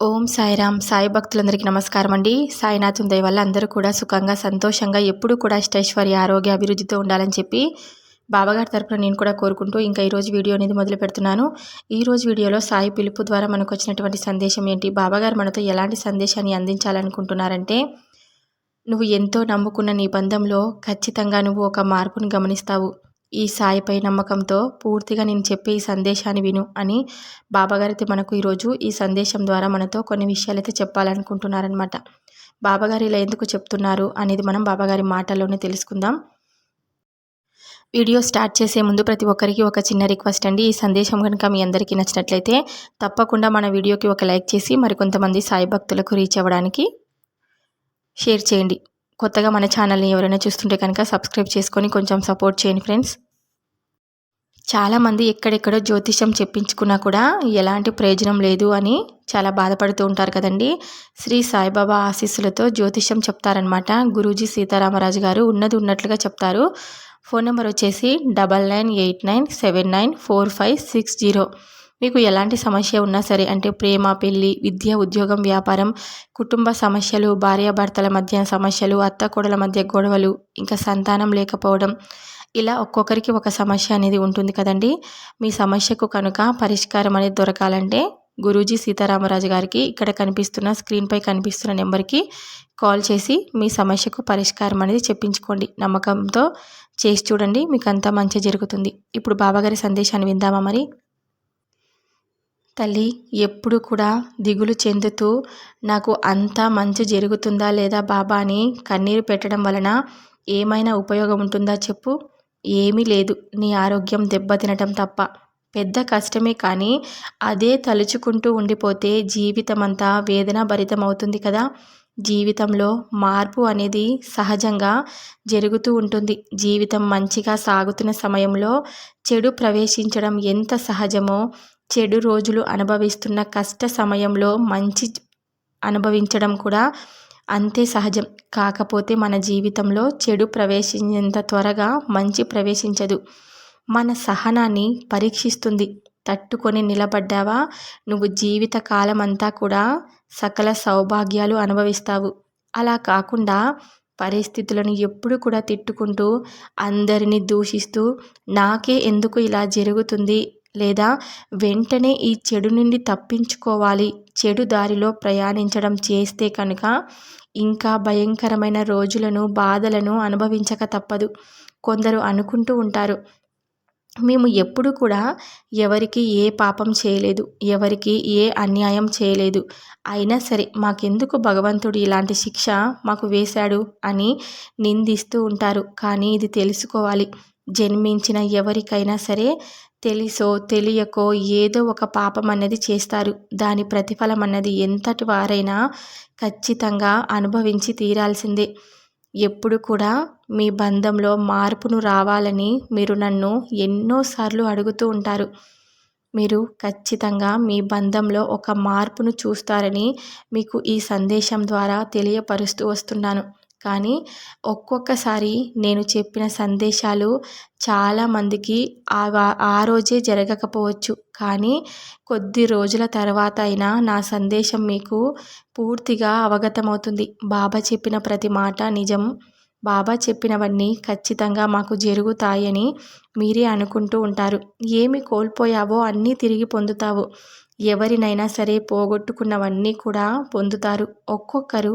ఓం సాయిరామ్ సాయి భక్తులందరికీ నమస్కారం అండి సాయినాథం దయ వల్ల అందరూ కూడా సుఖంగా సంతోషంగా ఎప్పుడూ కూడా అష్టైశ్వర్య ఆరోగ్య అభివృద్ధితో ఉండాలని చెప్పి బాబాగారి తరపున నేను కూడా కోరుకుంటూ ఇంకా ఈరోజు వీడియో అనేది మొదలు పెడుతున్నాను. ఈరోజు వీడియోలో సాయి పిలుపు ద్వారా మనకు వచ్చినటువంటి సందేశం ఏంటి? బాబాగారు మనతో ఎలాంటి సందేశాన్ని అందించాలనుకుంటున్నారంటే నువ్వు ఎంతో నమ్ముకున్న నీ బంధంలో ఖచ్చితంగా నువ్వు ఒక మార్పును గమనిస్తావు. ఈ సాయిపై నమ్మకంతో పూర్తిగా నేను చెప్పే ఈ సందేశాన్ని విను అని బాబాగారైతే మనకు ఈరోజు ఈ సందేశం ద్వారా మనతో కొన్ని విషయాలు అయితే చెప్పాలనుకుంటున్నారనమాట బాబాగారు ఇలా ఎందుకు చెప్తున్నారు అనేది మనం బాబాగారి మాటల్లోనే తెలుసుకుందాం. వీడియో స్టార్ట్ చేసే ముందు ప్రతి ఒక్కరికి ఒక చిన్న రిక్వెస్ట్ అండి. ఈ సందేశం కనుక మీ అందరికీ నచ్చినట్లయితే తప్పకుండా మన వీడియోకి ఒక లైక్ చేసి మరికొంతమంది సాయి భక్తులకు రీచ్ అవ్వడానికి షేర్ చేయండి. కొత్తగా మన ఛానల్ని ఎవరైనా చూస్తుంటే కనుక సబ్స్క్రైబ్ చేసుకొని కొంచెం సపోర్ట్ చేయండి ఫ్రెండ్స్. చాలామంది ఎక్కడెక్కడో జ్యోతిషం చెప్పించుకున్నా కూడా ఎలాంటి ప్రయోజనం లేదు అని చాలా బాధపడుతూ ఉంటారు కదండి. శ్రీ సాయిబాబా ఆశీస్సులతో జ్యోతిషం చెప్తారనమాట గురూజీ సీతారామరాజు గారు ఉన్నది ఉన్నట్లుగా చెప్తారు. ఫోన్ నెంబర్ వచ్చేసి double nine eight nine seven nine four five six zero. మీకు ఎలాంటి సమస్య ఉన్నా సరే అంటే ప్రేమ పెళ్ళి విద్య ఉద్యోగం వ్యాపారం కుటుంబ సమస్యలు భార్యాభర్తల మధ్య సమస్యలు అత్త కోడల మధ్య గొడవలు ఇంకా సంతానం లేకపోవడం ఇలా ఒక్కొక్కరికి ఒక సమస్య అనేది ఉంటుంది కదండి. మీ సమస్యకు కనుక పరిష్కారం అనేది దొరకాలంటే గురూజీ సీతారామరాజు గారికి ఇక్కడ కనిపిస్తున్న స్క్రీన్పై కనిపిస్తున్న నెంబర్కి కాల్ చేసి మీ సమస్యకు పరిష్కారం అనేది చెప్పించుకోండి. నమ్మకంతో చేసి చూడండి మీకు అంతా మంచి జరుగుతుంది. ఇప్పుడు బాబాగారి సందేశాన్ని విందామా మరి? తల్లి ఎప్పుడు కూడా దిగులు చెందుతూ నాకు అంతా మంచి జరుగుతుందా లేదా బాబా అని కన్నీరు పెట్టడం వలన ఏమైనా ఉపయోగం ఉంటుందా చెప్పు? ఏమీ లేదు. నీ ఆరోగ్యం దెబ్బతినటం తప్ప. పెద్ద కష్టమే కానీ అదే తలుచుకుంటూ ఉండిపోతే జీవితం అంతా వేదన భరితం అవుతుంది కదా. జీవితంలో మార్పు అనేది సహజంగా జరుగుతూ ఉంటుంది. జీవితం మంచిగా సాగుతున్న సమయంలో చెడు ప్రవేశించడం ఎంత సహజమో చెడు రోజులు అనుభవిస్తున్న కష్ట సమయంలో మంచి అనుభవించడం కూడా అంతే సహజం. కాకపోతే మన జీవితంలో చెడు ప్రవేశించేంత త్వరగా మంచి ప్రవేశించదు. మన సహనాన్ని పరీక్షిస్తుంది. తట్టుకొని నిలబడ్డావా? నువ్వు జీవిత కాలం అంతా కూడా సకల సౌభాగ్యాలు అనుభవిస్తావు. అలా కాకుండా పరిస్థితులను ఎప్పుడు కూడా తిట్టుకుంటూ అందరినీ దూషిస్తూ నాకే ఎందుకు ఇలా జరుగుతుంది? లేదా వెంటనే ఈ చెడు నుండి తప్పించుకోవాలి. చెడు దారిలో ప్రయాణించడం చేస్తే కనుక ఇంకా భయంకరమైన రోజులను బాధలను అనుభవించక తప్పదు. కొందరు అనుకుంటూ ఉంటారు మేము ఎప్పుడు కూడా ఎవరికి ఏ పాపం చేయలేదు ఎవరికి ఏ అన్యాయం చేయలేదు. అయినా సరే మాకెందుకు భగవంతుడు ఇలాంటి శిక్ష మాకు వేశాడు? అని నిందిస్తూ ఉంటారు. కానీ ఇది తెలుసుకోవాలి. జన్మించిన ఎవరికైనా సరే తెలిసో తెలియకో ఏదో ఒక పాపం అన్నది చేస్తారు. దాని ప్రతిఫలం అన్నది ఎంతటి వారైనా ఖచ్చితంగా అనుభవించి తీరాల్సిందే. ఎప్పుడు కూడా మీ బంధంలో మార్పును రావాలని మీరు నన్ను ఎన్నోసార్లు అడుగుతూ ఉంటారు. మీరు ఖచ్చితంగా మీ బంధంలో ఒక మార్పును చూస్తారని మీకు ఈ సందేశం ద్వారా తెలియపరుస్తూ వస్తున్నాను. కానీ ఒక్కొక్కసారి నేను చెప్పిన సందేశాలు చాలామందికి ఆ రోజే జరగకపోవచ్చు. కానీ కొద్ది రోజుల తర్వాత అయినా నా సందేశం మీకు పూర్తిగా అవగతమవుతుంది. బాబా చెప్పిన ప్రతి మాట నిజం. బాబా చెప్పినవన్నీ ఖచ్చితంగా మాకు జరుగుతాయని మీరే అనుకుంటూ ఉంటారు. ఏమి కోల్పోయావో అన్నీ తిరిగి పొందుతావు. ఎవరినైనా సరే పోగొట్టుకున్నవన్నీ కూడా పొందుతారు. ఒక్కొక్కరు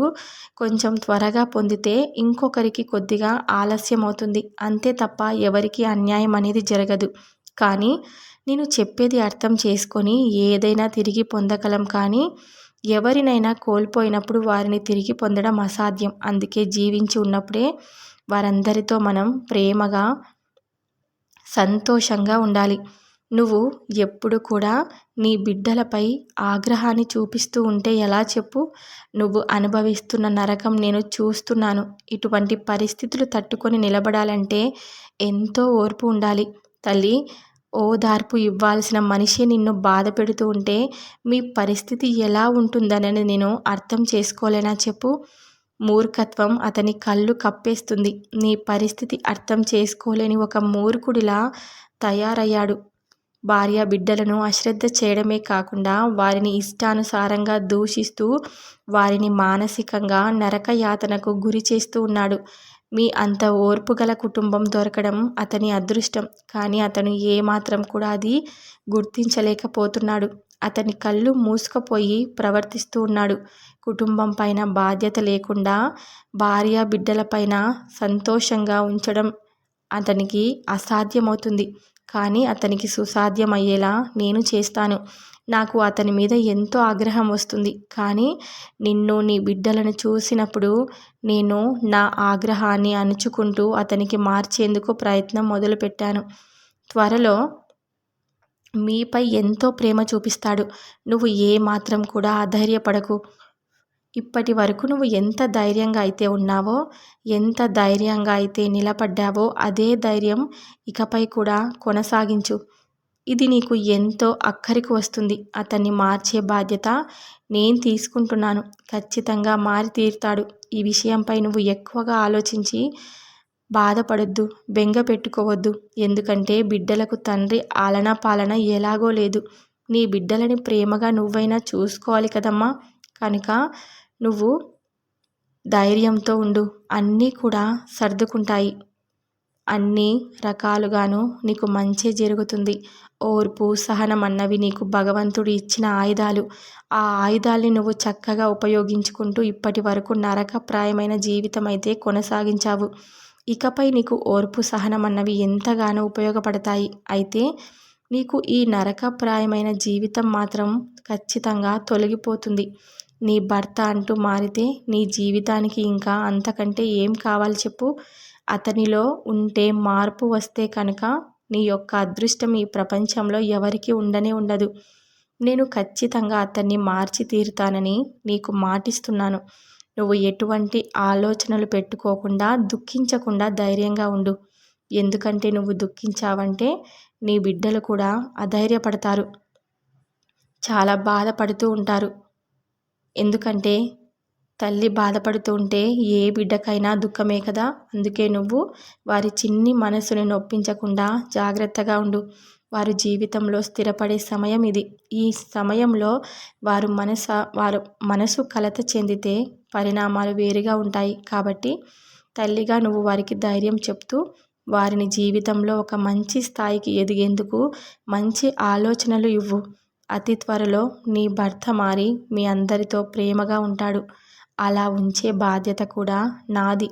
కొంచెం త్వరగా పొందితే ఇంకొకరికి కొద్దిగా ఆలస్యం అవుతుంది అంతే తప్ప ఎవరికి అన్యాయం అనేది జరగదు. కానీ నేను చెప్పేది అర్థం చేసుకొని ఏదైనా తిరిగి పొందగలం కానీ ఎవరినైనా కోల్పోయినప్పుడు వారిని తిరిగి పొందడం అసాధ్యం. అందుకే జీవించి ఉన్నప్పుడే వారందరితో మనం ప్రేమగా సంతోషంగా ఉండాలి. నువ్వు ఎప్పుడు కూడా నీ బిడ్డలపై ఆగ్రహాన్ని చూపిస్తూ ఉంటే ఎలా చెప్పు? నువ్వు అనుభవిస్తున్న నరకం నేను చూస్తున్నాను. ఇటువంటి పరిస్థితులు తట్టుకొని నిలబడాలంటే ఎంతో ఓర్పు ఉండాలి. తల్లి ఓదార్పు ఇవ్వాల్సిన మనిషి నిన్ను బాధ పెడుతూ ఉంటే మీ పరిస్థితి ఎలా ఉంటుందనని నేను అర్థం చేసుకోలేనా చెప్పు? మూర్ఖత్వం అతని కళ్ళు కప్పేస్తుంది. నీ పరిస్థితి అర్థం చేసుకోలేని ఒక మూర్ఖుడిలా తయారయ్యాడు. భార్య బిడ్డలను అశ్రద్ధ చేయడమే కాకుండా వారిని ఇష్టానుసారంగా దూషిస్తూ వారిని మానసికంగా నరకయాతనకు గురి చేస్తూ ఉన్నాడు. మీ అంత ఓర్పు గల కుటుంబం దొరకడం అతని అదృష్టం. కానీ అతను ఏమాత్రం కూడా అది గుర్తించలేకపోతున్నాడు. అతని కళ్ళు మూసుకుపోయి ప్రవర్తిస్తూ ఉన్నాడు. కుటుంబం పైన బాధ్యత లేకుండా భార్య బిడ్డలపైన సంతోషంగా ఉంచడం అతనికి అసాధ్యమవుతుంది. కానీ అతనికి సుసాధ్యమయ్యేలా నేను చేస్తాను. నాకు అతని మీద ఎంతో ఆగ్రహం వస్తుంది. కానీ నిన్ను నీ బిడ్డలను చూసినప్పుడు నేను నా ఆగ్రహాన్ని అణుచుకుంటూ అతనికి మార్చేందుకు ప్రయత్నం మొదలుపెట్టాను. త్వరలో మీపై ఎంతో ప్రేమ చూపిస్తాడు. నువ్వు ఏ మాత్రం కూడా అధైర్యపడకు. ఇప్పటి వరకు నువ్వు ఎంత ధైర్యంగా అయితే ఉన్నావో ఎంత ధైర్యంగా అయితే నిలబడ్డావో అదే ధైర్యం ఇకపై కూడా కొనసాగించు. ఇది నీకు ఎంతో అక్కరికి వస్తుంది. అతన్ని మార్చే బాధ్యత నేను తీసుకుంటున్నాను. ఖచ్చితంగా మారి తీరుతాడు. ఈ విషయంపై నువ్వు ఎక్కువగా ఆలోచించి బాధపడొద్దు బెంగ పెట్టుకోవద్దు. ఎందుకంటే బిడ్డలకు తండ్రి ఆలన పాలన ఎలాగో లేదు. నీ బిడ్డలని ప్రేమగా నువ్వైనా చూసుకోవాలి కదమ్మా. కనుక నువ్వు ధైర్యంతో ఉండు. అన్నీ కూడా సర్దుకుంటాయి. అన్ని రకాలుగాను నీకు మంచి జరుగుతుంది. ఓర్పు సహనం అన్నవి నీకు భగవంతుడు ఇచ్చిన ఆయుధాలు. ఆ ఆయుధాల్ని నువ్వు చక్కగా ఉపయోగించుకుంటూ ఇప్పటి వరకు నరకప్రాయమైన జీవితం అయితే కొనసాగించావు. ఇకపై నీకు ఓర్పు సహనం అన్నవి ఎంతగానో ఉపయోగపడతాయి. అయితే నీకు ఈ నరకప్రాయమైన జీవితం మాత్రం ఖచ్చితంగా తొలగిపోతుంది. నీ భర్త అంటూ మారితే నీ జీవితానికి ఇంకా అంతకంటే ఏం కావాలి చెప్పు. అతనిలో ఉంటే మార్పు వస్తే కనుక నీ యొక్క అదృష్టం ఈ ప్రపంచంలో ఎవరికి ఉండనే ఉండదు. నేను ఖచ్చితంగా అతన్ని మార్చి తీరుతానని నీకు మాటిస్తున్నాను. నువ్వు ఎటువంటి ఆలోచనలు పెట్టుకోకుండా దుఃఖించకుండా ధైర్యంగా ఉండు. ఎందుకంటే నువ్వు దుఃఖించావంటే నీ బిడ్డలు కూడా అధైర్యపడతారు. చాలా బాధపడుతూ ఉంటారు. ఎందుకంటే తల్లి బాధపడుతూ ఉంటే ఏ బిడ్డకైనా దుఃఖమే కదా? అందుకే నువ్వు వారి చిన్ని మనసుని నొప్పించకుండా జాగ్రత్తగా ఉండు. వారు జీవితంలో స్థిరపడే సమయం ఇది. ఈ సమయంలో వారు మనస వారు మనసు కలత చెందితే పరిణామాలు వేరుగా ఉంటాయి. కాబట్టి తల్లిగా నువ్వు వారికి ధైర్యం చెప్తూ వారిని జీవితంలో ఒక మంచి స్థాయికి ఎదిగేందుకు మంచి ఆలోచనలు ఇవ్వు. అతి త్వరలో నీ భర్త మారి మీ అందరితో ప్రేమగా ఉంటాడు. అలా ఉంచే బాధ్యత కూడా నాది.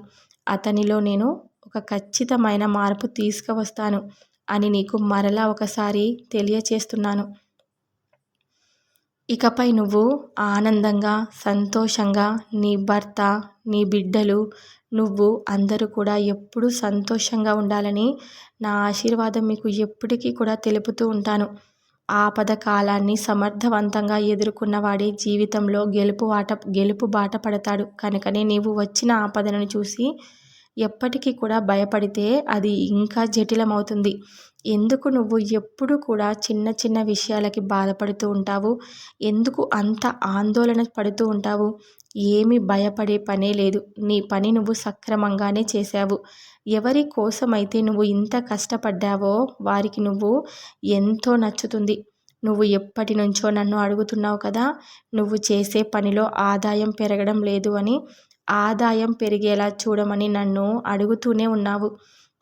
అతనిలో నేను ఒక ఖచ్చితమైన మార్పు తీసుకువస్తాను అని నీకు మరలా ఒకసారి తెలియచేస్తున్నాను. ఇకపై నువ్వు ఆనందంగా సంతోషంగా నీ భర్త నీ బిడ్డలు నువ్వు అందరూ కూడా ఎప్పుడూ సంతోషంగా ఉండాలని నా ఆశీర్వాదం మీకు ఎప్పటికీ కూడా తెలుపుతూ ఉంటాను. ఆపద కాలాన్ని సమర్థవంతంగా ఎదుర్కొన్న వాడే జీవితంలో గెలుపు ఆట గెలుపు బాట పడతాడు. కనుకనే నీవు వచ్చిన ఆపదలను చూసి ఎప్పటికీ కూడా భయపడితే అది ఇంకా జటిలమవుతుంది. ఎందుకు నువ్వు ఎప్పుడు కూడా చిన్న చిన్న విషయాలకి బాధపడుతూ ఉంటావు? ఎందుకు అంత ఆందోళన పడుతూ ఉంటావు? ఏమి భయపడే పనే లేదు. నీ పని నువ్వు సక్రమంగానే చేశావు. ఎవరి కోసమైతే నువ్వు ఇంత కష్టపడ్డావో వారికి నువ్వు ఎంతో నచ్చుతుంది. నువ్వు ఎప్పటి నుంచో నన్ను అడుగుతున్నావు కదా నువ్వు చేసే పనిలో ఆదాయం పెరగడం లేదు అని ఆదాయం పెరిగేలా చూడమని నన్ను అడుగుతూనే ఉన్నావు.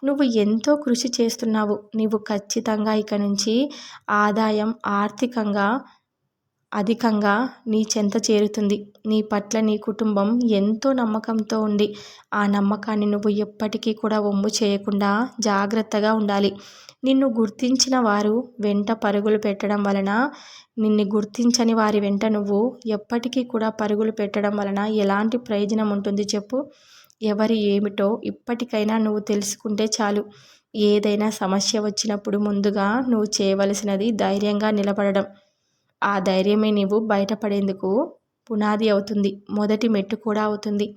నువ్వు ఎంతో కృషి చేస్తున్నావు. నువ్వు ఖచ్చితంగా ఇక నుంచి ఆదాయం ఆర్థికంగా అధికంగా నీ చెంత చేరుతుంది. నీ పట్ల నీ కుటుంబం ఎంతో నమ్మకంతో ఉంది. ఆ నమ్మకాన్ని నువ్వు ఎప్పటికీ కూడా ఒమ్ము చేయకుండా జాగ్రత్తగా ఉండాలి. నిన్ను గుర్తించిన వారు వెంట పరుగులు పెట్టడం వలన నిన్ను గుర్తించని వారి వెంట నువ్వు ఎప్పటికీ కూడా పరుగులు పెట్టడం వలన ఎలాంటి ప్రయోజనం ఉంటుంది చెప్పు? ఎవరి ఏమిటో ఇప్పటికైనా నువ్వు తెలుసుకుంటే చాలు. ఏదైనా సమస్య వచ్చినప్పుడు ముందుగా నువ్వు చేయవలసినది ధైర్యంగా నిలబడడం. ఆ ధైర్యమే నీవు బయటపడేందుకు పునాది అవుతుంది. మొదటి మెట్టు కూడా అవుతుంది.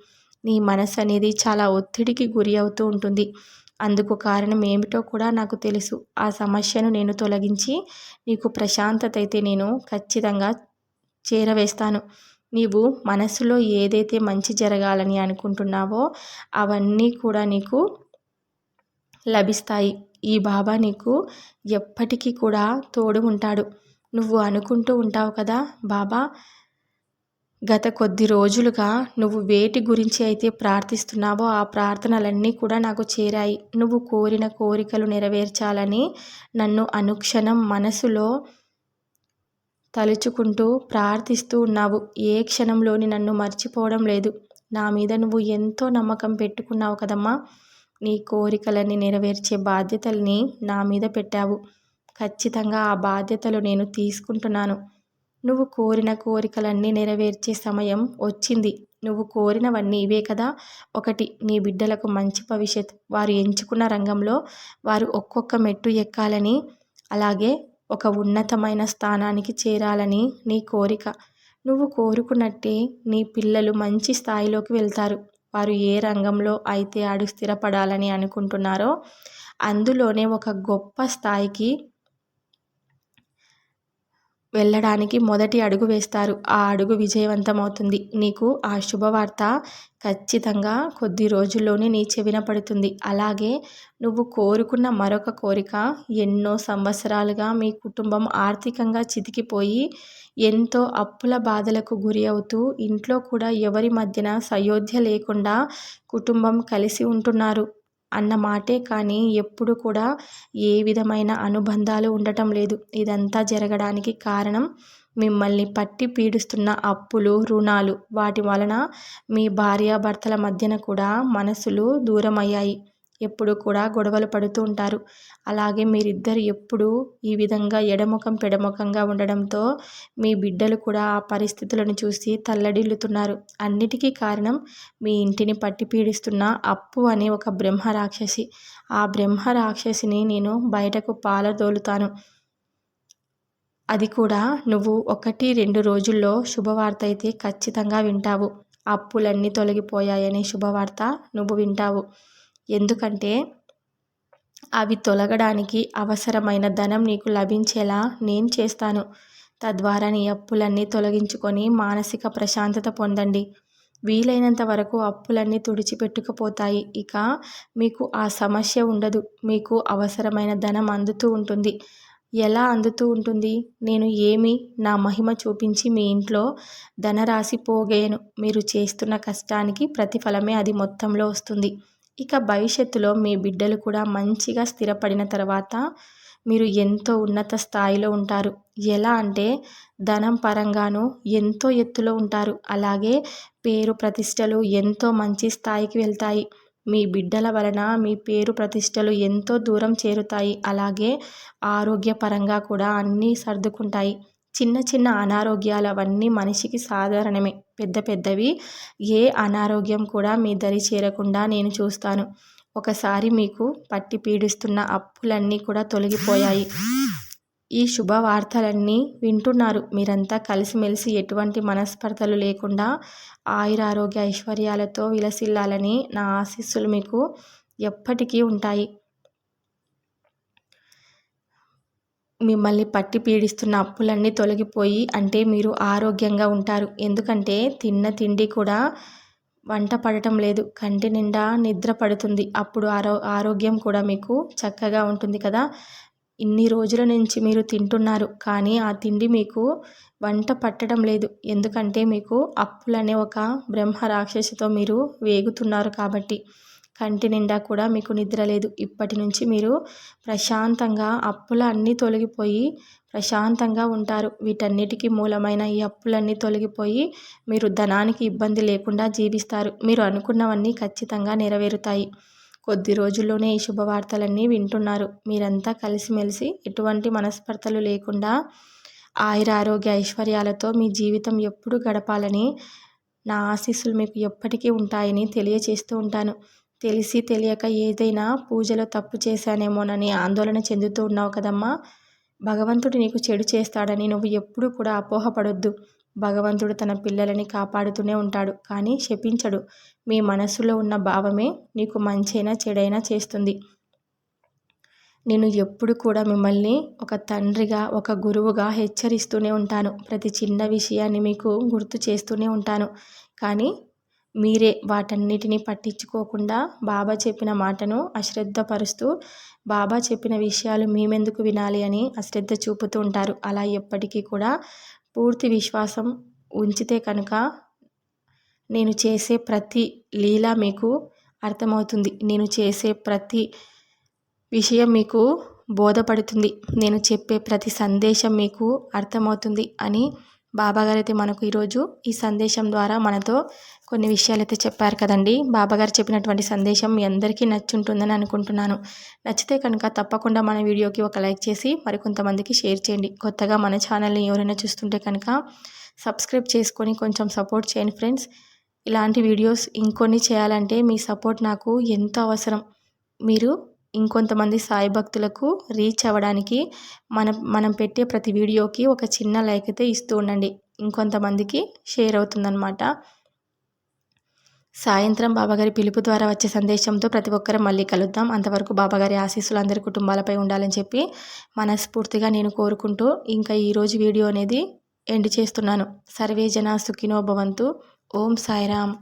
నీ మనసు అనేది చాలా ఒత్తిడికి గురి అవుతూ ఉంటుంది. అందుకు కారణం ఏమిటో కూడా నాకు తెలుసు. ఆ సమస్యను నేను తొలగించి నీకు ప్రశాంతత అయితే నేను ఖచ్చితంగా చేరవేస్తాను. నీవు మనసులో ఏదైతే మంచి జరగాలని అనుకుంటున్నావో అవన్నీ కూడా నీకు లభిస్తాయి. ఈ బాబా నీకు ఎప్పటికీ కూడా తోడు ఉంటాడు. నువ్వు అనుకుంటూ ఉంటావు కదా బాబా? గత కొద్ది రోజులుగా నువ్వు వేటి గురించి అయితే ప్రార్థిస్తున్నావో ఆ ప్రార్థనలన్నీ కూడా నాకు చేరాయి. నువ్వు కోరిన కోరికలు నెరవేర్చాలని నన్ను అనుక్షణం మనసులో తలుచుకుంటూ ప్రార్థిస్తూ ఉన్నావు. ఏ క్షణంలోని నన్ను మర్చిపోవడం లేదు. నా మీద నువ్వు ఎంతో నమ్మకం పెట్టుకున్నావు కదమ్మా. నీ కోరికలని నెరవేర్చే బాధ్యతల్ని నా మీద పెట్టావు. ఖచ్చితంగా ఆ బాధ్యతలు నేను తీసుకుంటున్నాను. నువ్వు కోరిన కోరికలన్నీ నెరవేర్చే సమయం వచ్చింది. నువ్వు కోరినవన్నీ ఇవే కదా? ఒకటి నీ బిడ్డలకు మంచి భవిష్యత్. వారు ఎంచుకున్న రంగంలో వారు ఒక్కొక్క మెట్టు ఎక్కాలని అలాగే ఒక ఉన్నతమైన స్థానానికి చేరాలని నీ కోరిక. నువ్వు కోరుకున్నట్టే నీ పిల్లలు మంచి స్థాయిలోకి వెళ్తారు. వారు ఏ రంగంలో అయితే అడుగు స్థిరపడాలని అనుకుంటున్నారో అందులోనే ఒక గొప్ప స్థాయికి వెళ్ళడానికి మొదటి అడుగు వేస్తారు. ఆ అడుగు విజయవంతమవుతుంది. నీకు ఆ శుభవార్త ఖచ్చితంగా కొద్ది రోజుల్లోనే నీ చెవిన పడుతుంది. అలాగే నువ్వు కోరుకున్న మరొక కోరిక ఎన్నో సంవత్సరాలుగా మీ కుటుంబం ఆర్థికంగా చితికిపోయి ఎంతో అప్పుల బాధలకు గురి అవుతూ ఇంట్లో కూడా ఎవరి మధ్యన సయోధ్య లేకుండా కుటుంబం కలిసి ఉంటున్నారు. అన్న మాటే కానీ ఎప్పుడు కూడా ఏ విధమైన అనుబంధాలు ఉండటం లేదు. ఇదంతా జరగడానికి కారణం మిమ్మల్ని పట్టి పీడిస్తున్న అప్పులు రుణాలు. వాటి వలన మీ భార్యాభర్తల మధ్యన కూడా మనసులు దూరమయ్యాయి. ఎప్పుడు కూడా గొడవలు పడుతూ ఉంటారు. అలాగే మీరిద్దరు ఎప్పుడు ఈ విధంగా ఎడముఖం పెడముఖంగా ఉండడంతో మీ బిడ్డలు కూడా ఆ పరిస్థితులను చూసి తల్లడిల్లుతున్నారు. అన్నిటికీ కారణం మీ ఇంటిని పట్టి పీడిస్తున్న అప్పు అనే ఒక బ్రహ్మ రాక్షసి. ఆ బ్రహ్మ రాక్షసిని నేను బయటకు పాలదోలుతాను. అది కూడా నువ్వు ఒకటి రెండు రోజుల్లో శుభవార్త అయితే ఖచ్చితంగా వింటావు. అప్పులన్నీ తొలగిపోయాయనే శుభవార్త నువ్వు వింటావు. ఎందుకంటే అవి తొలగడానికి అవసరమైన ధనం నీకు లభించేలా నేను చేస్తాను. తద్వారా నీ అప్పులన్నీ తొలగించుకొని మానసిక ప్రశాంతత పొందండి. వీలైనంత వరకు అప్పులన్నీ తుడిచిపెట్టుకుపోతాయి. ఇక మీకు ఆ సమస్య ఉండదు. మీకు అవసరమైన ధనం అందుతూ ఉంటుంది. ఎలా అందుతూ ఉంటుంది? నేను ఏమి నా మహిమ చూపించి మీ ఇంట్లో ధనరాశి పోగేయను. మీరు చేస్తున్న కష్టానికి ప్రతిఫలమే అది మొత్తంలో వస్తుంది. ఇక భవిష్యత్తులో మీ బిడ్డలు కూడా మంచిగా స్థిరపడిన తర్వాత మీరు ఎంతో ఉన్నత స్థాయిలో ఉంటారు. ఎలా అంటే ధనం పరంగాను ఎంతో ఎత్తులో ఉంటారు. అలాగే పేరు ప్రతిష్టలు ఎంతో మంచి స్థాయికి వెళ్తాయి. మీ బిడ్డల వలన మీ పేరు ప్రతిష్టలు ఎంతో దూరం చేరుతాయి. అలాగే ఆరోగ్యపరంగా కూడా అన్నీ సర్దుకుంటాయి. చిన్న చిన్న అనారోగ్యాలు అవన్నీ మనిషికి సాధారణమే. పెద్ద పెద్దవి. ఏ అనారోగ్యం కూడా మీ దరి చేరకుండా నేను చూస్తాను. ఒకసారి మీకు పట్టి పీడిస్తున్న అప్పులన్నీ కూడా తొలగిపోయాయి. ఈ శుభవార్తలన్నీ వింటున్నారు మీరంతా కలిసిమెలిసి ఎటువంటి మనస్పర్ధలు లేకుండా ఆయురారోగ్య ఐశ్వర్యాలతో విలసిల్లాలని నా ఆశీస్సులు మీకు ఎప్పటికీ ఉంటాయి. మిమ్మల్ని పట్టి పీడిస్తున్న అప్పులన్నీ తొలగిపోయి అంటే మీరు ఆరోగ్యంగా ఉంటారు. ఎందుకంటే తిన్న తిండి కూడా వంట పడటం లేదు. కంటి నిండా నిద్ర పడుతుంది. అప్పుడు ఆరో ఆరోగ్యం కూడా మీకు చక్కగా ఉంటుంది కదా. ఇన్ని రోజుల నుంచి మీరు తింటున్నారు. కానీ ఆ తిండి మీకు వంట పట్టడం లేదు. ఎందుకంటే మీకు అప్పులనే ఒక బ్రహ్మ రాక్షసితో మీరు వేగుతున్నారు కాబట్టి. కంటి నిండా కూడా మీకు నిద్ర లేదు. ఇప్పటి నుంచి మీరు ప్రశాంతంగా అప్పులు అన్నీ తొలగిపోయి ప్రశాంతంగా ఉంటారు. వీటన్నిటికీ మూలమైన ఈ అప్పులన్నీ తొలగిపోయి మీరు ధనానికి ఇబ్బంది లేకుండా జీవిస్తారు. మీరు అనుకున్నవన్నీ ఖచ్చితంగా నెరవేరుతాయి. కొద్ది రోజుల్లోనే ఈ శుభవార్తలన్నీ వింటున్నారు. మీరంతా కలిసిమెలిసి ఎటువంటి మనస్పర్ధలు లేకుండా ఆయుర ఆరోగ్య ఐశ్వర్యాలతో మీ జీవితం ఎప్పుడు గడపాలని నా ఆశీస్సులు మీకు ఎప్పటికీ ఉంటాయని తెలియచేస్తూ ఉంటాను. తెలిసి తెలియక ఏదైనా పూజలో తప్పు చేశానేమోనని ఆందోళన చెందుతూ ఉన్నావు కదమ్మా. భగవంతుడు నీకు చెడు చేస్తాడని నువ్వు ఎప్పుడూ కూడా అపోహపడొద్దు. భగవంతుడు తన పిల్లలని కాపాడుతూనే ఉంటాడు కానీ శపించడు. మీ మనసులో ఉన్న భావమే నీకు మంచైనా చెడైనా చేస్తుంది. నేను ఎప్పుడు కూడా మిమ్మల్ని ఒక తండ్రిగా ఒక గురువుగా హెచ్చరిస్తూనే ఉంటాను. ప్రతి చిన్న విషయాన్ని మీకు గుర్తు చేస్తూనే ఉంటాను. కానీ మీరే వాటన్నిటిని పట్టించుకోకుండా బాబా చెప్పిన మాటను అశ్రద్ధపరుస్తూ బాబా చెప్పిన విషయాలు మేమెందుకు వినాలి అని అశ్రద్ధ చూపుతూ ఉంటారు. అలా ఎప్పటికీ కూడా పూర్తి విశ్వాసం ఉంచితే కనుక నేను చేసే ప్రతి లీల మీకు అర్థమవుతుంది. నేను చేసే ప్రతి విషయం మీకు బోధపడుతుంది. నేను చెప్పే ప్రతి సందేశం మీకు అర్థమవుతుంది అని బాబాగారు అయితే మనకు ఈరోజు ఈ సందేశం ద్వారా మనతో కొన్ని విషయాలు అయితే చెప్పారు కదండి. బాబాగారు చెప్పినటువంటి సందేశం మీ అందరికీ నచ్చుంటుందని అనుకుంటున్నాను. నచ్చితే కనుక తప్పకుండా మన వీడియోకి ఒక లైక్ చేసి మరికొంతమందికి షేర్ చేయండి. కొత్తగా మన ఛానల్ని ఎవరైనా చూస్తుంటే కనుక సబ్స్క్రైబ్ చేసుకొని కొంచెం సపోర్ట్ చేయండి ఫ్రెండ్స్. ఇలాంటి వీడియోస్ ఇంకొన్ని చేయాలంటే మీ సపోర్ట్ నాకు ఎంతో అవసరం. మీరు ఇంకొంతమంది సాయి భక్తులకు రీచ్ అవ్వడానికి మనం మనం పెట్టే ప్రతి వీడియోకి ఒక చిన్న లైక్ అయితే ఇస్తూ ఉండండి. ఇంకొంతమందికి షేర్ అవుతుందన్నమాట. సాయంత్రం బాబాగారి పిలుపు ద్వారా వచ్చే సందేశంతో ప్రతి ఒక్కరం మళ్ళీ కలుద్దాం. అంతవరకు బాబాగారి ఆశీస్సులు అందరి కుటుంబాలపై ఉండాలని చెప్పి మనస్ఫూర్తిగా నేను కోరుకుంటూ ఇంకా ఈరోజు వీడియో అనేది ఎండ్ చేస్తున్నాను. సర్వే జన సుఖినో భవంతు. ఓం సాయిరామ్.